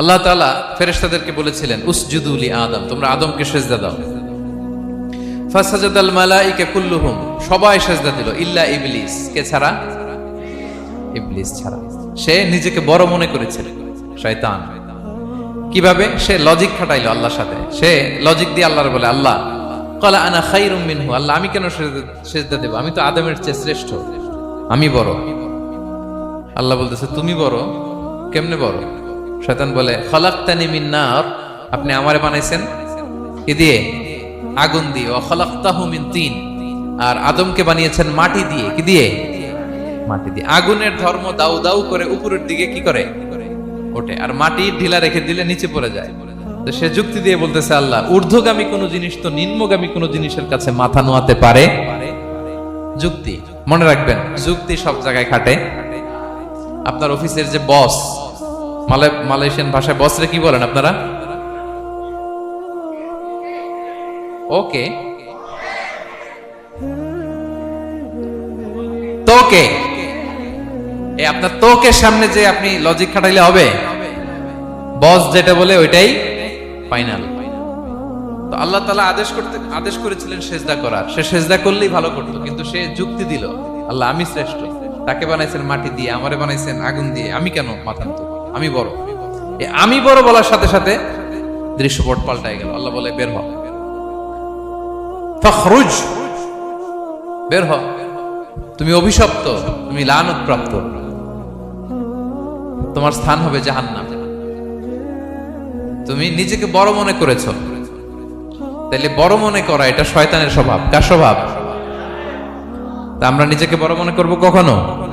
আল্লাহ তাআলা ফেরেশতাদেরকে বলেছিলেন উসজুদুলি আদম, তোমরা আদমকে সেজদা দাও। ফাসাজাদাল মালাইকা কুল্লুহুম, সবাই সেজদা দিল, ইল্লা ইবলিস। কে ছাড়া? ইবলিস ছাড়া। সে নিজেকে বড় মনে করেছিল শয়তান। কীভাবে? সে লজিক খাটাইলো আল্লাহর সাথে। সে লজিক দিয়ে আল্লাহর বলে, আল্লাহ, কলা আনা খাইরুম মিনহু, আল্লাহ, আমি কেন সেজদা দেব? আমি তো আদমের চেয়ে শ্রেষ্ঠ, আমি বড়। আল্লাহ বলতেছে, তুমি বড়, কেমনে বড়? শয়তান বলে, খলাক্তানি মিন নার আপনি আমারে বানাইছেন? কি দিয়ে? আগুন দিয়ে। ও খলাক্তাহু মিন তিন আর আদমকে বানিয়েছেন মাটি দিয়ে। কি দিয়ে? মাটি দিয়ে। আগুনের ধর্ম দাউ দাউ করে উপরের দিকে কি করে? ওঠে। আর মাটি ঢিলা রেখে দিলে নিচে পড়ে যায়। তো সে যুক্তি দিয়ে বলতেছে আল্লাহ, ঊর্ধ্বগামী কোনো জিনিস তো নিম্নগামী কোনো জিনিসের কাছে মাথা নোয়াতে পারে? যুক্তি। মনে রাখবেন, যুক্তি সব জায়গায় খাটে। আপনার অফিসের যে বস মালয়েশিয়ান ভাষায় বসরে কি বলেন আপনারা? ওকে। তোকে। এই আপনার তোকে সামনে যে আপনি লজিক খাটাইলে হবে। বস যেটা বলে ওইটাই ফাইনাল তো আল্লাহ তালা আদেশ করতে আদেশ করেছিলেন সেজদা করার। সে সেজদা করলেই ভালো করতো, কিন্তু সে যুক্তি দিল, আল্লাহ, আমি শ্রেষ্ঠ। তাকে বানাইছেন মাটি দিয়ে, আমারে বানাইছেন আগুন দিয়ে, আমি কেন মাথা নত আমি বড়। আমি বড় বলার সাথে সাথে দৃশ্যপট পাল্টাই গেল। আল্লাহ বলে, বের হ। ফখরুজ। বের হ। তুমি অভিশপ্ত। তুমি লানত প্রাপ্ত তোমার স্থান হবে জাহান্নাম। তুমি নিজেকে বড় মনে করেছ। তাইলে বড় মনে করা, এটা শয়তানের স্বভাব। কার স্বভাব? তা আমরা নিজেকে বড় মনে করব কখনো?